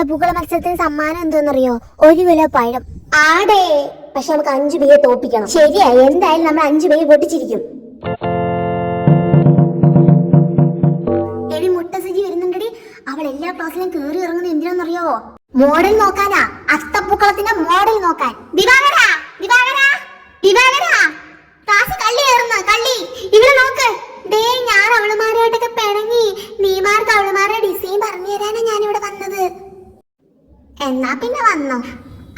അത്തപ്പൂക്കള മത്സരത്തിന് സമ്മാനം എന്തോന്നറിയോ? ഒരു കിലോ പഴം. ആടേ. പക്ഷെ നമുക്ക് അഞ്ചു പേയെ തോപ്പിക്കണം. ശരിയാ. എന്തായാലും നമ്മൾ അഞ്ചു പേയെ പൊട്ടിച്ചിരിക്കും. എടി മുട്ട സജി വരുന്നുണ്ടടി. അവൾ എല്ലാ ക്ലാസ്സിലും കേറി ഇറങ്ങുന്നത് എന്തിനാണെന്നറിയാവോ മോഡൽ നോക്കാനാ. അത്തപ്പൂക്കളത്തിന്റെ മോഡൽ നോക്കാൻ. ദിവാകര. ദിവാകര. ദിവാകര. ക്ലാസ് കള്ളി കയറുന്നു കള്ളി. ഇവിടെ നോക്ക്. ദേ ഞാൻ അവളുമാരായിട്ടൊക്കെ പിണങ്ങി. നീമാർക്ക് അവളുമാരുടെ ഡിസൈൻ പറഞ്ഞു തരാനാ ഞാൻ ഇവിടെ വന്നത് എന്നാ പിന്നെ വന്നോ?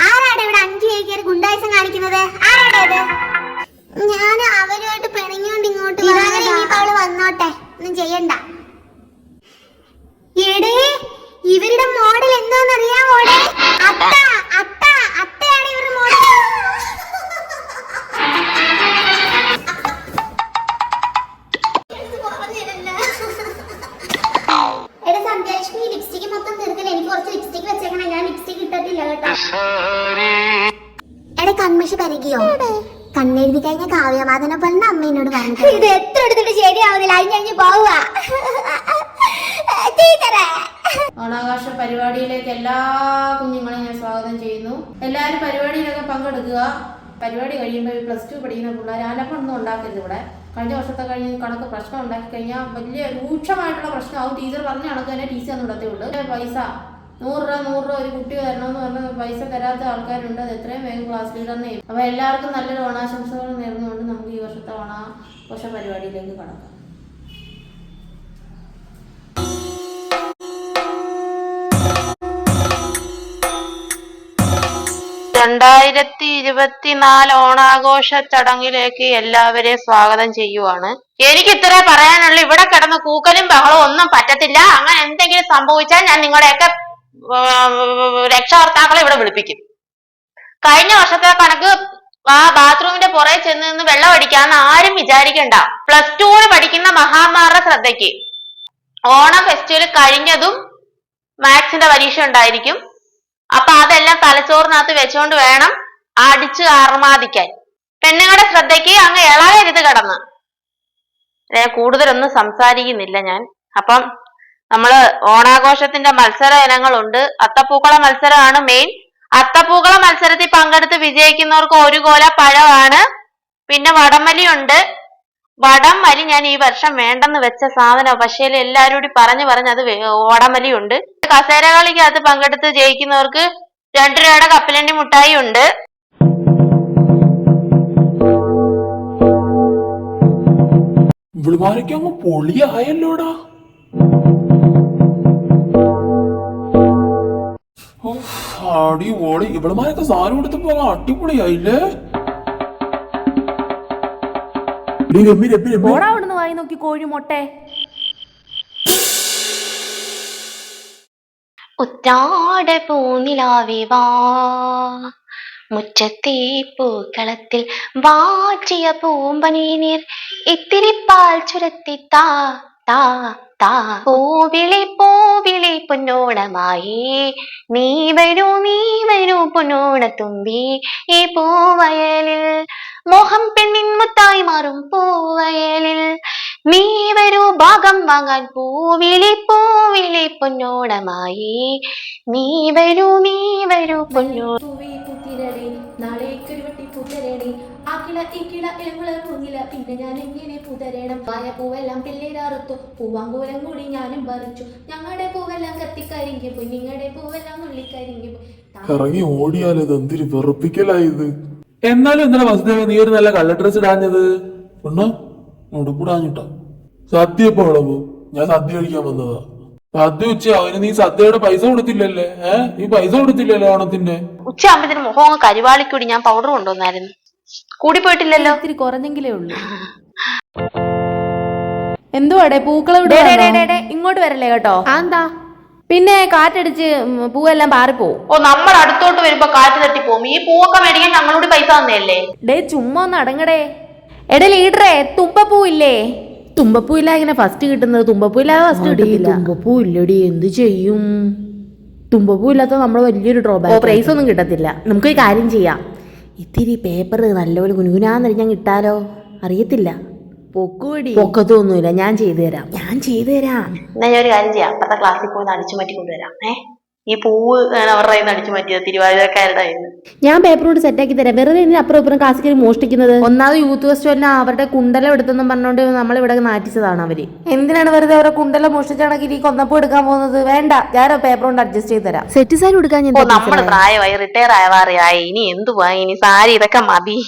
ആരാടെ ഇവിടെ അഞ്ചു പേര് ഗുണ്ടായസം കാണിക്കുന്നത്? ആരാടേത് ഞാൻ അവരുമായിട്ട് പിണങ്ങിയോണ്ട് ഇങ്ങോട്ട് ഇനിയിപ്പോ അവൾ വന്നോട്ടെ. ഒന്നും ചെയ്യണ്ട. എടേ ഇവരുടെ മോഡൽ എന്താണെന്നറിയാമോടെ അത്ത അത്ത അത്തയാണ് ഇവരുടെ മോഡൽ. ഇത് എത്ര എടുത്തിട്ട് ശരിയാവുന്നില്ല. അഴിഞ്ഞഴിഞ്ഞ് പോവുക. ഓണാഘോഷ പരിപാടിയിലേക്ക് എല്ലാ കുഞ്ഞുങ്ങളെയും ഞാൻ സ്വാഗതം ചെയ്യുന്നു. എല്ലാവരും പരിപാടിയിലൊക്കെ പങ്കെടുക്കുക. പരിപാടി കഴിയുമ്പോൾ പ്ലസ് ടു പഠിക്കുന്ന പിള്ളേർ അലപ്പൊന്നും ഉണ്ടാക്കരുത് ഇവിടെ. കഴിഞ്ഞ വർഷത്തെ കഴിഞ്ഞ് കണക്ക് പ്രശ്നം ഉണ്ടാക്കി കഴിഞ്ഞാൽ വലിയ രൂക്ഷമായിട്ടുള്ള പ്രശ്നമാവും ടീച്ചർ പറഞ്ഞ കണക്ക് തന്നെ ടീച്ചർ ഒന്നും ഇടത്തുള്ളൂ പൈസ. നൂറ് രൂപ നൂറ് രൂപ ഒരു കുട്ടി തരണമെന്ന് പറഞ്ഞ പൈസ തരാത്ത ആൾക്കാരുണ്ട്. അത് എത്രയും വേഗം ക്ലാസ് ലീഡറിനെയും. അപ്പൊ എല്ലാവർക്കും നല്ലൊരു ഓണാശംസകൾ നേർന്നുകൊണ്ട് നമുക്ക് ഈ വർഷത്തെ ഓണാഘോഷ പരിപാടിയിലേക്ക് കടക്കാം. രണ്ടായിരത്തി ഇരുപത്തിനാല് ഓണാഘോഷ ചടങ്ങിലേക്ക് എല്ലാവരെയും സ്വാഗതം ചെയ്യുവാണ്. എനിക്ക് ഇത്ര പറയാനുള്ളൂ. ഇവിടെ കിടന്ന് കൂക്കലും ബഹളവും ഒന്നും പറ്റത്തില്ല. അങ്ങനെ എന്തെങ്കിലും സംഭവിച്ചാൽ ഞാൻ നിങ്ങളുടെയൊക്കെ രക്ഷകർത്താക്കളെ ഇവിടെ വിളിപ്പിക്കും. കഴിഞ്ഞ വർഷത്തെ കണക്ക് ആ ബാത്റൂമിന്റെ പുറകെ ചെന്ന് നിന്ന് വെള്ളം അടിക്കാന്ന് ആരും വിചാരിക്കണ്ട. പ്ലസ് ടുവിന് പഠിക്കുന്ന മഹാമാരുടെ ശ്രദ്ധയ്ക്ക്. ഓണം ഫെസ്റ്റിവൽ കഴിഞ്ഞതും മാത്സിന്റെ പരീക്ഷ ഉണ്ടായിരിക്കും. അപ്പൊ അതെല്ലാം തലച്ചോറിനകത്ത് വെച്ചുകൊണ്ട് വേണം അടിച്ച് അർമാദിക്കാൻ പെണ്ണുങ്ങളുടെ ശ്രദ്ധയ്ക്ക് അങ്ങ് ഇളകരുത് കിടന്ന്. കൂടുതലൊന്നും സംസാരിക്കുന്നില്ല ഞാൻ. അപ്പം നമ്മൾ ഓണാഘോഷത്തിന്റെ മത്സര ഇനങ്ങളുണ്ട്. അത്തപ്പൂക്കള മത്സരമാണ് മെയിൻ അത്തപ്പൂക്കള മത്സരത്തിൽ പങ്കെടുത്ത് വിജയിക്കുന്നവർക്ക് ഒരു കോല പഴമാണ്. പിന്നെ വടംവലിയുണ്ട് വടംവലി ഞാൻ ഈ വർഷം വേണ്ടെന്ന് വെച്ച സാധനം പക്ഷേ എല്ലാവരും കൂടി പറഞ്ഞു പറഞ്ഞ് അത് വേ- വടംവലിയുണ്ട് കസേര കളിക്കകത്ത് പങ്കെടുത്ത് ജയിക്കുന്നവർക്ക് രണ്ടു രൂപയുടെ കപ്പലണ്ടി മുട്ടായി ഉണ്ട്. പൊളിയായല്ലോടാ? ഓ, ഓടി ഇവളുമായൊക്കെ സാധനം എടുത്ത് പോകാൻ അടിപൊളിയായില്ലേ. ഓടാ അവിടുന്ന് വായി നോക്കി കോഴി മൊട്ടെ. പൂനിലാവേ വാ. മുറ്റത്തെ പൂക്കളത്തിൽ വാറ്റിയ പൂമ്പനീനീർ ഇത്തിരി പാൽ ചുരത്തി താ താ. പൂവിളി പൂവിളി പൊന്നോണമായി. നീ വരൂ നീ വരൂ പൊന്നോണത്തുമ്പി ഈ പൂവയലിൽ മോഹം പെണ്ണിൻ മുത്തായി മാറും പൂവയലിൽ. നീ വരൂ ഭാഗം വാങ്ങാൻ പൂവിളി പൂവിളി പൊന്നോണമായി. നീ വരൂ നീ വരൂ പൊന്നോ നാളേക്കൊരു ആ കിള ഈ കിള ഇളമുള പൂങ്ങില പിന്നെ ഞാൻ എങ്ങനെ പുതരണം? പായ പൂവെല്ലാം പിള്ളേരാറുത്തു പൂവാങ്കൂലം കൂടി ഞാനും പറിച്ചു. ഞങ്ങളുടെ പൂവെല്ലാം കത്തിക്കരിഞ്ഞു പോയി. നിങ്ങളുടെ പൂവെല്ലാം നുള്ളിക്കരിഞ്ഞു പോയി. ഇറങ്ങി ഓടിയാലത് എന്തൊരു വെറുപ്പിക്കലായത് എന്നാലും എന്തിനാ വസുദേവ നീ ഒരു നല്ല കള്ള ഡ്രസ് ഇടാഞ്ഞത്? പെണ്ണ ഉടുപ്പിടാഞ്ഞിട്ടാ സദ്യ ഇപ്പൊ വിളവ് ഞാൻ സദ്യ കഴിക്കാൻ വന്നതാ. സദ്യ ഉച്ച അവന് നീ സദ്യയുടെ പൈസ കൊടുത്തില്ലല്ലേ? ഏ? നീ പൈസ കൊടുത്തില്ലല്ലോ ഓണത്തിന്റെ ഉച്ചയാകുമ്പത്തിന് മുഖം കരിവാളിക്കൂടി. ഞാൻ പൗഡർ കൊണ്ടുവന്നായിരുന്നു. കൂടി പോയിട്ടില്ലല്ലോ ഇത്തിരി കുറഞ്ഞെങ്കിലേ ഉള്ളൂ. എന്തുവാടെ പൂക്കളെ ഇങ്ങോട്ട് വരല്ലേ കേട്ടോ? എന്താ പിന്നെ കാറ്റടിച്ച് പൂവെല്ലാം പാറിപ്പോവും. ഓ നമ്മൾ അടുത്തോട്ട് വരുമ്പോ കാറ്റ് തട്ടി പോകും ഈ പൂവൊക്കെ മേടിക്കാൻ ഞങ്ങളോട് പൈസ തന്നെയല്ലേ ഡേ ചുമ്മാ ഒന്ന് അടങ്ങടേ. എടേ ലീഡറേ തുമ്പപ്പൂ ഇല്ലേ തുമ്പപ്പൂ ഇല്ല ഇങ്ങനെ ഫസ്റ്റ് കിട്ടുന്നത്. തുമ്പപ്പൂ ഇല്ലാതെ ഫസ്റ്റ് കിട്ടില്ല തുമ്പപ്പൂ ഇല്ലടി എന്ത് ചെയ്യും? തുമ്പപ്പൂ ഇല്ലാത്ത നമ്മൾ വലിയൊരു ഡ്രോബാക്ക് പ്രൈസ് ഒന്നും കിട്ടത്തില്ല. നമുക്ക് ഈ കാര്യം ചെയ്യാം. ഇത്തിരി പേപ്പർ നല്ലപോലെ കുനുകുനാന്നറിഞ്ഞാൽ കിട്ടാലോ? അറിയത്തില്ല. പൊക്കുവടി പൊക്കത്തൊന്നുമില്ല. ഞാൻ ചെയ്തു തരാം. ഞാൻ ചെയ്തു തരാം. എന്നാ ഞാൻ ഒരു കാര്യം ചെയ്യാം. അപ്പത്തെ ക്ലാസ്സിൽ പോയി അടിച്ചു മാറ്റി കൊണ്ടുവരാം. ഏ? ഈ പൂവ് ഞാൻ അവരുടെ കയ്യിൽ നിന്ന് അടിച്ചു മാറ്റിയത് തിരുവാതിരക്കാരുടെ ഞാൻ പേപ്പറോട് കൊണ്ട് സെറ്റാക്കി തരാം. വെറുതെ എന്തിനാ അപ്പുറം ഇപ്പുറം ക്ലാസ്സിൽ മോഷ്ടിക്കുന്നത്? ഒന്നാമത് യൂത്ത് ഫെസ്റ്റിവലിന് അവരുടെ കുണ്ടല എടുത്തെന്നും പറഞ്ഞുകൊണ്ട് നമ്മളിവിടെ നാറ്റിച്ചതാണ് അവർ. എന്തിനാണ് വെറുതെ അവരുടെ കുണ്ടല മോഷ്ടിച്ചാണെങ്കിൽ ഈ കൊന്നപ്പൂ എടുക്കാൻ പോകുന്നത്? വേണ്ട ഞാൻ പേപ്പർ കൊണ്ട് അഡ്ജസ്റ്റ് ചെയ്ത് തരാം. സെറ്റ് സാരി എടുക്കാൻ ഓ നമ്മൾ പ്രായമായി റിട്ടയർ ആവാറിയായി ഇനി എന്തുവാ? ഇനി സാരി ഇതൊക്കെ മതി.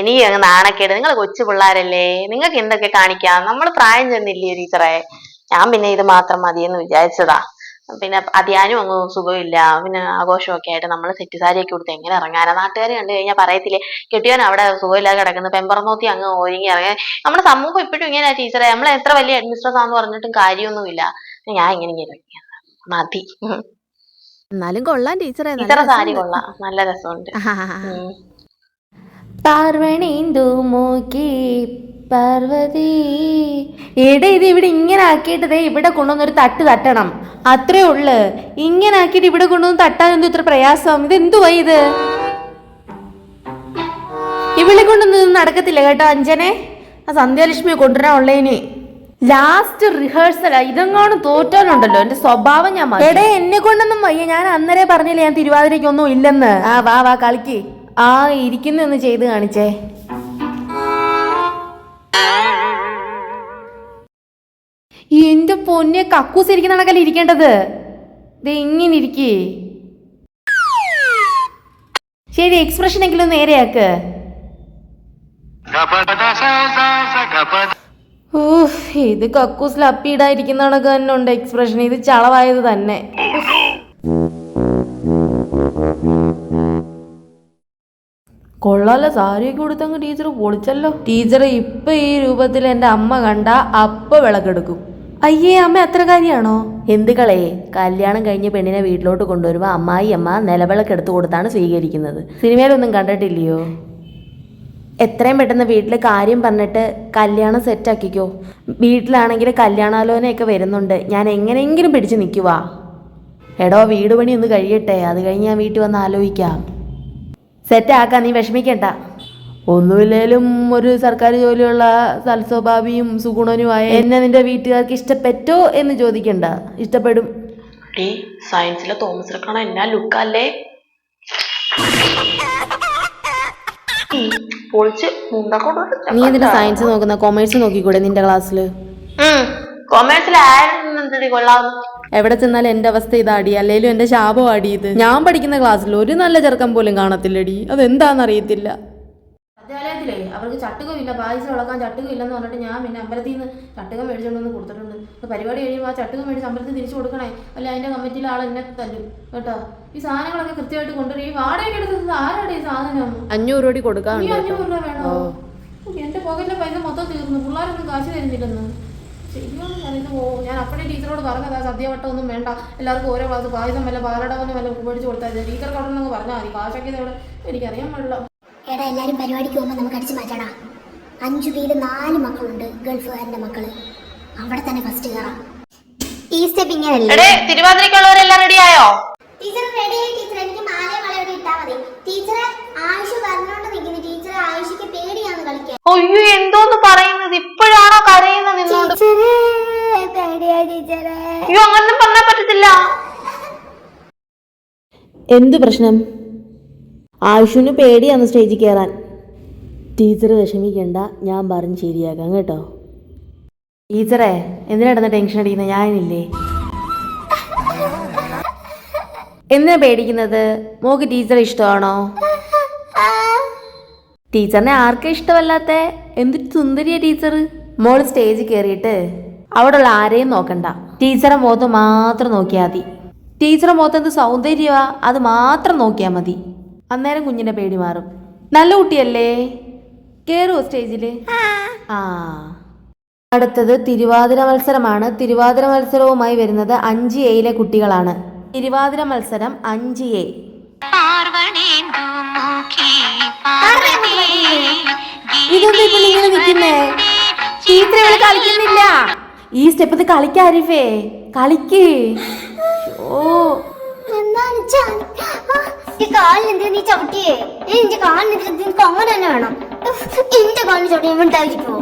ഇനി അങ്ങ് നാണക്കേട്. നിങ്ങൾ കൊച്ചു പിള്ളേരല്ലേ? നിങ്ങൾക്ക് എന്തൊക്കെ കാണിക്കാം? നമ്മൾ പ്രായം ചെന്നില്ലേ ടീച്ചറെ? ഞാൻ പിന്നെ ഇത് മാത്രം മതിയെന്ന് വിചാരിച്ചതാ. പിന്നെ അധ്യാനും അങ്ങ് സുഖമില്ല. പിന്നെ ആഘോഷമൊക്കെ ആയിട്ട് നമ്മൾ സെറ്റ് സാരിയൊക്കെ കൊടുത്ത് എങ്ങനെ ഇറങ്ങാനാ? നാട്ടുകാർ കണ്ടു കഴിഞ്ഞാൽ പറയത്തില്ലേ കെട്ടിയവൻ അവിടെ സുഖമില്ലാതെ കിടക്കുന്നു. പെമ്പറന്നോത്തി അങ്ങ് ഒരുങ്ങി ഇറങ്ങി. നമ്മുടെ സമൂഹം ഇപ്പോഴും ഇങ്ങനെ ടീച്ചറെ. നമ്മൾ എത്ര വലിയ അഡ്മിനിസ്ട്രേറ്റർ ആണെന്ന് പറഞ്ഞിട്ടും കാര്യമൊന്നുമില്ല. ഞാൻ ഇങ്ങനെ ഇറങ്ങിയ മതി. എന്നാലും കൊള്ളാം ടീച്ചറെ. ഇത്ര സാരി കൊള്ളാം. നല്ല രസമുണ്ട്. പാർവണിന്ദു മോകി മൂക്കി പാർവതി. എടേ ഇത് ഇവിടെ ഇങ്ങനെ ആക്കിയിട്ടതേ ഇവിടെ കൊണ്ടുവന്നൊരു തട്ട് തട്ടണം. അത്രേ ഉള്ളു. ഇങ്ങനെ ആക്കിയിട്ട് ഇവിടെ കൊണ്ടുവന്ന് തട്ടാൻ എന്തോ ഇത്ര പ്രയാസം. ഇത് എന്തുവാ ഇത്? ഇവിടെ കൊണ്ടൊന്നും നടക്കത്തില്ല കേട്ടോ അഞ്ജനെ. ആ സന്ധ്യാലക്ഷ്മിയെ കൊണ്ടുവരാൻ ഉള്ളതിനെ. ലാസ്റ്റ് റിഹേഴ്സലാ ഇതെങ്ങാനും തോറ്റാലുണ്ടല്ലോ. എന്റെ സ്വഭാവം ഞാൻ. എടേ എന്നെ കൊണ്ടൊന്നും വയ്യ. ഞാൻ അന്നേരെ പറഞ്ഞില്ലേ ഞാൻ തിരുവാതിരയ്ക്കൊന്നും ഇല്ലെന്ന്. ആ വാ വാ കളിക്ക്. ആ ഇരിക്കുന്നു ഒന്ന് ചെയ്ത് കാണിച്ചേ. എന്റെ പൊന്നെ കക്കൂസ് ഇരിക്കുന്ന കണക്കല്ല ഇരിക്കേണ്ടത്? ഇത് ഇങ്ങനെ ഇരിക്കേ. ശരി എക്സ്പ്രഷൻ എങ്കിലും നേരെയാക്ക്. ഇത് കക്കൂസിൽ അപ്പിയിടാതിരിക്കുന്ന കണക്ക് തന്നെ ഉണ്ട് എക്സ്പ്രഷൻ ഇത് ചളവായത് തന്നെ. കൊള്ളാലോ സാരിയൊക്കെ കൊടുത്തങ്ങ് ടീച്ചർ പൊളിച്ചല്ലോ. ടീച്ചർ ഇപ്പൊ ഈ രൂപത്തിൽ എന്റെ അമ്മ കണ്ട അപ്പ വിളക്കെടുക്കും. അയ്യേ അമ്മ അത്ര കാര്യാണോ? എന്തുകളെ? കല്യാണം കഴിഞ്ഞ് പെണ്ണിനെ വീട്ടിലോട്ട് കൊണ്ടുവരുമ്പോൾ അമ്മായി അമ്മ നിലവിളക്ക് എടുത്തു കൊടുത്താണ് സ്വീകരിക്കുന്നത്. സിനിമയിലൊന്നും കണ്ടിട്ടില്ലയോ? എത്രയും പെട്ടെന്ന് വീട്ടിൽ കാര്യം പറഞ്ഞിട്ട് കല്യാണം സെറ്റാക്കിക്കോ വീട്ടിലാണെങ്കിൽ കല്യാണാലോചനയൊക്കെ വരുന്നുണ്ട്. ഞാൻ എങ്ങനെയെങ്കിലും പിടിച്ചു നിൽക്കുവാ എടോ വീട് പണി ഒന്ന് കഴിയട്ടെ. അത് കഴിഞ്ഞ് ഞാൻ വീട്ടിൽ വന്ന് ആലോചിക്കാം. സെറ്റാക്കാൻ നീ വിഷമിക്കണ്ട. ഒന്നുമില്ലേലും ഒരു സർക്കാർ ജോലിയുള്ള സൽസ്വഭാവിയും സുഗുണനുമായ എന്നെ നിന്റെ വീട്ടുകാർക്ക് ഇഷ്ടപ്പെട്ടോ എന്ന് ചോദിക്കണ്ട. ഇഷ്ടപ്പെടും. സയൻസിലെ തോമസ് കാണാൻ എന്നാ ലുക്കല്ലേ? പൊളിച്ച് നീ എന്തിനാ സയൻസ് നോക്കുന്ന? കൊമേഴ്സ് നോക്കിക്കൂടെ നിന്റെ ക്ലാസ്സിൽ എവിടെ ചെന്നാലും എന്റെ അവസ്ഥ ഇതാടി. അല്ലെങ്കിലും എന്റെ ശാപം ആടി ഇത്. ഞാൻ പഠിക്കുന്ന ക്ലാസ്സിൽ ഒരു നല്ല ചെറുക്കം പോലും കാണത്തില്ലടി. അതെന്താണെന്നറിയത്തില്ല വിദ്യാലയത്തിലേ അവർക്ക് ചട്ടുകമില്ല. പായസം ഇളക്കാൻ ചട്ടുകമില്ലെന്ന് പറഞ്ഞിട്ട് ഞാൻ പിന്നെ അമ്പലത്തിൽ നിന്ന് ചട്ടുകം മേടിച്ചുകൊണ്ട് വന്ന് കൊടുത്തിട്ടുണ്ട്. അപ്പോൾ പരിപാടി കഴിയുമ്പോൾ ആ ചട്ടുകം മേടിച്ച് അമ്പലത്തിൽ തിരിച്ചു കൊടുക്കണേ. അല്ല? അതിന്റെ കമ്മിറ്റിയിലെ ആൾ എന്നെ തല്ലും. കേട്ടോ? ഈ സാധനങ്ങളൊക്കെ കൃത്യമായിട്ട് കൊണ്ടുവരും. ഈ വാടക എടുത്തത് ആരാടെ ഈ സാധനം? അഞ്ഞൂറ് രൂപ കൊടുക്കാൻ ഈ അഞ്ഞൂറ് രൂപ വേണോ? എന്റെ പോക്കറ്റിലെ പൈസ മൊത്തം തീർന്നു. പിള്ളേരൊന്നും കാശ് തരുന്നില്ലെന്ന്. ശരിയാണെന്ന് പറയുന്നത് ഓ ഞാൻ അപ്പഴേ ടീച്ചറോട് പറഞ്ഞതാ സദ്യവട്ടം ഒന്നും വേണ്ട. എല്ലാവർക്കും ഓരോ ക്ലാസ് പായസം വല്ല പാലടവെന്ന് വല്ല മേടിച്ച് കൊടുത്താൽ ടീച്ചർ നിന്ന് പറഞ്ഞാൽ മതി. കാശൊക്കെ ഇവിടെ എനിക്കറിയാൻ പാടില്ല. എടാ എല്ലാവരും പരിപാടിക്ക് പോകുമ്പോ നമുക്ക് അടിച്ചു മാറ്റടാ. അഞ്ചു പേര് നാല് മക്കളുണ്ട് ഗൾഫുകാരന്റെ മക്കൾ. അവിടെ തന്നെ ഫസ്റ്റ് കയറാം ഈ സ്റ്റെപ്പ് ഇങ്ങനെയല്ലേ തിരുവാതിരക്കുള്ളവരെല്ലാം റെഡി റെഡിയായോ ടീച്ചർ റെഡി ആയി ടീച്ചർ എനിക്ക് മാലയും വളയോടെ ഇട്ടാ മതി. ടീച്ചറെ ആയുഷ് പറഞ്ഞോണ്ട് നിൽക്കുന്നു ടീച്ചറെ ആയുഷിക്ക് പേടിയാണ് കളിക്കാൻ. അയ്യോ എന്തോന്ന് പറയുന്നത്? ഇപ്പോഴാണോ കരയുന്നത് പേടിയാ ടീച്ചറെ. അയ്യോ അങ്ങനൊന്നും പറഞ്ഞാൽ പറ്റത്തില്ല. എന്ത് പ്രശ്നം? ആയുഷിന് പേടിയാണ് സ്റ്റേജിൽ കയറാൻ. ടീച്ചർ വിഷമിക്കണ്ട ഞാൻ പറഞ്ഞ് ശരിയാക്കാം കേട്ടോ. ടീച്ചറെ എന്തിനാ ടെൻഷൻ അടിക്കുന്നത് ഞാനില്ലേ? എന്തിനാ പേടിക്കുന്നത്? മോക്ക് ടീച്ചറെ ഇഷ്ടമാണോ? ടീച്ചറിനെ ആർക്കും ഇഷ്ടമല്ലാത്ത? എന്തൊരു സുന്ദരിയ ടീച്ചർ മോൾ സ്റ്റേജിൽ കയറിയിട്ട് അവിടെ ഉള്ള ആരെയും നോക്കണ്ട. ടീച്ചറെ മുഖത്ത് മാത്രം നോക്കിയാൽ മതി. ടീച്ചറെ മുഖത്ത് എന്ത് സൗന്ദര്യമാ അത് മാത്രം നോക്കിയാൽ മതി. അന്നേരം കുഞ്ഞിന്റെ പേടി മാറും. നല്ല കുട്ടിയല്ലേ? കയറുമോ സ്റ്റേജിൽ ആ. അടുത്തത് തിരുവാതിര മത്സരമാണ്. തിരുവാതിര മത്സരവുമായി വരുന്നത് അഞ്ച് എയിലെ കുട്ടികളാണ്. തിരുവാതിര മത്സരം അഞ്ച് എ. ഇതൊന്നും ഇപ്പോൾ ഇങ്ങനെ നിൽക്കുന്നേ? ടീച്ചർ ഇവിടെ കളിക്കുന്നില്ല. ഈ സ്റ്റെപ്പത്ത് കളിക്കാരിഫേ കളിക്ക്. ഓ ഈ കാലിനെന്ത് നീ ചവിട്ടിയേ? ഏ എന്റെ കാലിനെന്ത് നിനക്ക് അങ്ങനെ തന്നെ വേണം. എന്റെ കാലിന് ചവിട്ടി ഉണ്ടായിരിക്കുമോ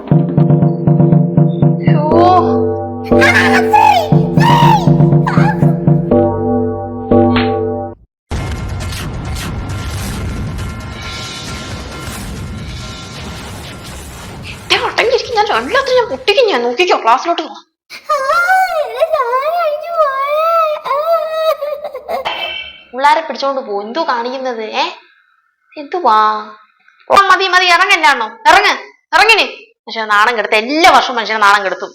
ഞാൻ രണ്ടിലത്തിന് ഞാൻ പൊട്ടിക്കും ഞാൻ നോക്കിക്കോ ക്ലാസ്സിലോട്ട് പോവാം പിള്ളാരെ പിടിച്ചോണ്ട് പോ. എന്തോ കാണിക്കുന്നത് ഏ? എന്തുവാ? ഓ മതി മതി ഇറങ്ങല്ലാണോ ഇറങ്ങ് ഇറങ്ങിനി പക്ഷെ നാണം കെടുത്ത എല്ലാ വർഷവും മനുഷ്യനെ നാണം കെടുത്തും.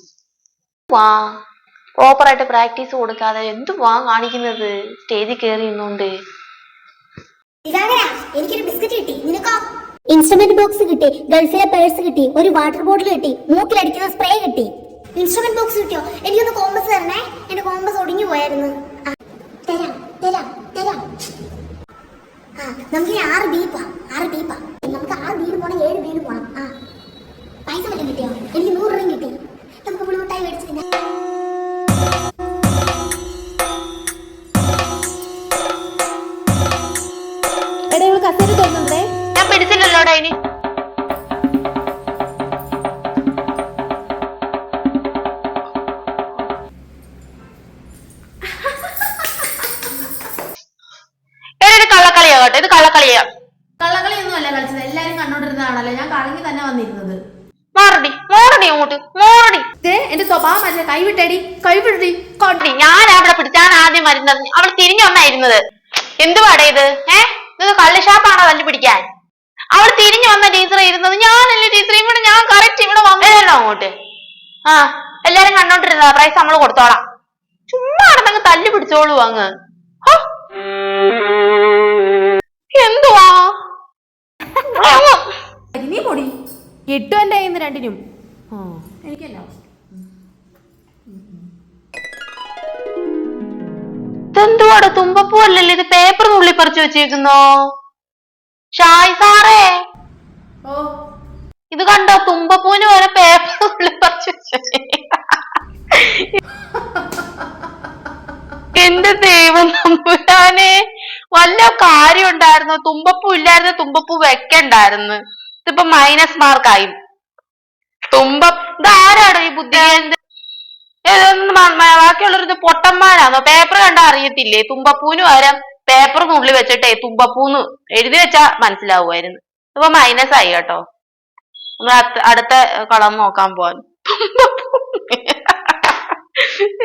വാ പ്രോപ്പറായിട്ട് പ്രാക്ടീസ് കൊടുക്കാതെ എന്തുവാ കാണിക്കുന്നത്? സ്റ്റേജിൽ കയറി ഇന്നുകൊണ്ട് ദിവാകര എനിക്കൊരു ബിസ്ക്കറ്റ് കിട്ടി. നിനക്കോ? ഇൻസ്ട്രുമെന്റ് ബോക്സ് കിട്ടി. ഗൾഫിലെ പേഴ്സ് കിട്ടി. ഒരു വാട്ടർ ബോട്ടിൽ കിട്ടി. മൂക്കിൽ അടിക്കുന്ന സ്പ്രേ കിട്ടി. ഇൻസ്ട്രുമെന്റ് ബോക്സ് കിട്ടിയോ? എനിക്കൊന്ന് കോമ്പസ് തരണേ. എന്റെ കോമ്പസ് ഒടിഞ്ഞു പോയായിരുന്നു. തരാം. ആ നമുക്ക് ആറ് ബീപ്പാ ആറ് ബീപ്പാ നമുക്ക് ആറ് വീട് പോണം ഏഴ് വീട് പോണം. ആ. പൈസ വല്ലതും കിട്ടിയോ? എനിക്ക് നൂറ് രൂപ കിട്ടി. നമുക്ക് പുളിമുട്ടായി മേടിച്ചു തിന്നാം. എടാ ഇവൾ കസേര തോന്നുന്നുണ്ടേ ഞാൻ പിടിച്ചില്ലല്ലോടാ ഇനി. കൊണ്ടി ഞാൻ അവിടെ പിടിച്ചാണ് ഞാൻ ആദ്യം വരുന്നത്. അവൾ തിരിഞ്ഞു വന്നായിരുന്നത് എന്തുവാടേ ഇത്? ഏ? ഇത് കള്ളുഷാപ്പാണോ കണ്ടു പിടിക്കാൻ അവൾ തിരിഞ്ഞു വന്ന ടീച്ചർ ഇരുന്നത്. ഞാനല്ലേ ടീച്ചർ ഇവിടെ ഞാൻ കറക്റ്റ് ഇവിടെ വന്നതല്ലോ അങ്ങോട്ട്. ആ എല്ലാരും കണ്ടോണ്ടിരുന്ന? പ്രൈസ് നമ്മൾ കൊടുത്തോളാം. ചുമ്മാ നടന്നങ്ങ് തല്ലി പിടിച്ചോളൂ അങ്ങ്. എന്തുവാടി എന്തുവാ? കിട്ടും എന്റെ കയ്യിൽ നിന്ന് രണ്ടിനും. എനിക്കല്ല. ഇതെന്തുവാടെ? തുമ്പപ്പൂ അല്ലല്ലോ ഇത് പേപ്പർ നുള്ളി പറിച്ചു വെച്ചേക്കുന്നോ? ഷായ് സാറേ. ഓ. ഇത് കണ്ടോ? തുമ്പപ്പൂവിന് വരെ പേപ്പർ നുള്ളി പറിച്ചു വെച്ചു എന്റെ ദൈവം നമ്പുരാനെ. വല്ല കാര്യം ഉണ്ടായിരുന്നു തുമ്പപ്പൂ ഇല്ലായിരുന്നു തുമ്പപ്പൂ വെക്കണ്ടായിരുന്നു. ഇതിപ്പോ മൈനസ് മാർക്കായി തുമ്പ ഇതാരാടോ ഈ ബുദ്ധി ബാക്കിയുള്ളവർ പൊട്ടന്മാരാണോ പേപ്പർ കണ്ടാ അറിയത്തില്ലേ? തുമ്പപ്പൂന് പകരം പേപ്പർ നുള്ളിൽ വെച്ചിട്ടേ തുമ്പപ്പൂന്ന് എഴുതി വെച്ചാ മനസ്സിലാവുമായിരുന്നു. ഇപ്പൊ മൈനസ് ആയി കേട്ടോ. നമ്മൾ അടുത്ത കളം നോക്കാൻ പോവാൻ.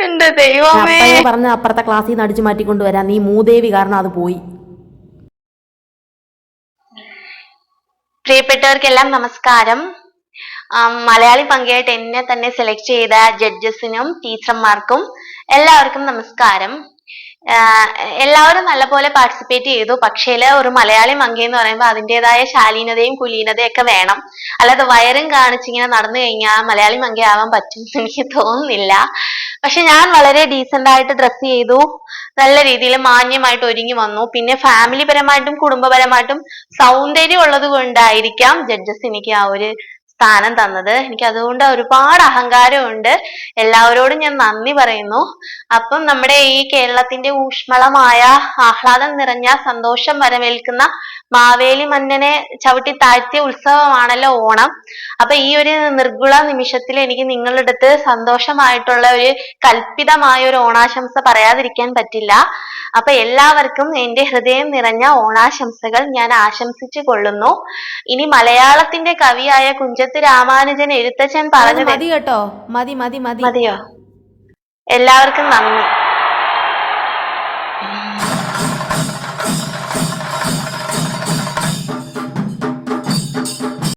എന്റെ ദൈവമേ. പറഞ്ഞ അപ്പുറത്തെ ക്ലാസ്സിൽ നിന്ന് അടിച്ചു മാറ്റിക്കൊണ്ടുവരാൻ നീ മൂദേവി കാരണം അത് പോയി. പ്രിയപ്പെട്ടവർക്കെല്ലാം നമസ്കാരം. മലയാളി പങ്കായിട്ട് എന്നെ തന്നെ സെലക്ട് ചെയ്ത ജഡ്ജസിനും ടീച്ചർമാർക്കും എല്ലാവർക്കും നമസ്കാരം. എല്ലാവരും നല്ലപോലെ പാർട്ടിസിപ്പേറ്റ് ചെയ്തു. പക്ഷേ ഒരു മലയാളി മങ്ക എന്ന് പറയുമ്പോൾ അതിന്റെതായ ശാലീനതയും കുലീനതയും ഒക്കെ വേണം. അല്ലാതെ വയറും കാണിച്ചിങ്ങനെ നടന്നു കഴിഞ്ഞാൽ മലയാളി മങ്ക ആവാൻ പറ്റും എനിക്ക് തോന്നുന്നില്ല. പക്ഷെ ഞാൻ വളരെ ഡീസെന്റ് ആയിട്ട് ഡ്രസ്സ് ചെയ്തു. നല്ല രീതിയിൽ മാന്യമായിട്ട് ഒരുങ്ങി വന്നു. പിന്നെ ഫാമിലി പരമായിട്ടും കുടുംബപരമായിട്ടും സൗന്ദര്യം ഉള്ളത് കൊണ്ടായിരിക്കാം ജഡ്ജസ് എനിക്ക് ആ ഒരു സ്ഥാനം തന്നത്. എനിക്ക് അതുകൊണ്ട് ഒരുപാട് അഹങ്കാരമുണ്ട്. എല്ലാവരോടും ഞാൻ നന്ദി പറയുന്നു. അപ്പം നമ്മുടെ ഈ കേരളത്തിന്റെ ഊഷ്മളമായ ആഹ്ലാദം നിറഞ്ഞ സന്തോഷം വരവേൽക്കുന്ന മാവേലി മന്നനെ ചവിട്ടി താഴ്ത്തിയ ഉത്സവമാണല്ലോ ഓണം. അപ്പൊ ഈ ഒരു നിർഗുള നിമിഷത്തിൽ എനിക്ക് നിങ്ങളുടെ അടുത്ത് സന്തോഷമായിട്ടുള്ള ഒരു കൽപ്പിതമായ ഒരു ഓണാശംസ പറയാതിരിക്കാൻ പറ്റില്ല. അപ്പൊ എല്ലാവർക്കും എന്റെ ഹൃദയം നിറഞ്ഞ ഓണാശംസകൾ ഞാൻ ആശംസിച്ചു കൊള്ളുന്നു. ഇനി മലയാളത്തിന്റെ കവിയായ കുഞ്ചത്ത് രാമാനുജൻ എഴുത്തച്ഛൻ പറഞ്ഞു പറഞ്ഞത് മതി കേട്ടോ. മതി മതി മതി. മതിയോ? എല്ലാവർക്കും നന്ദി.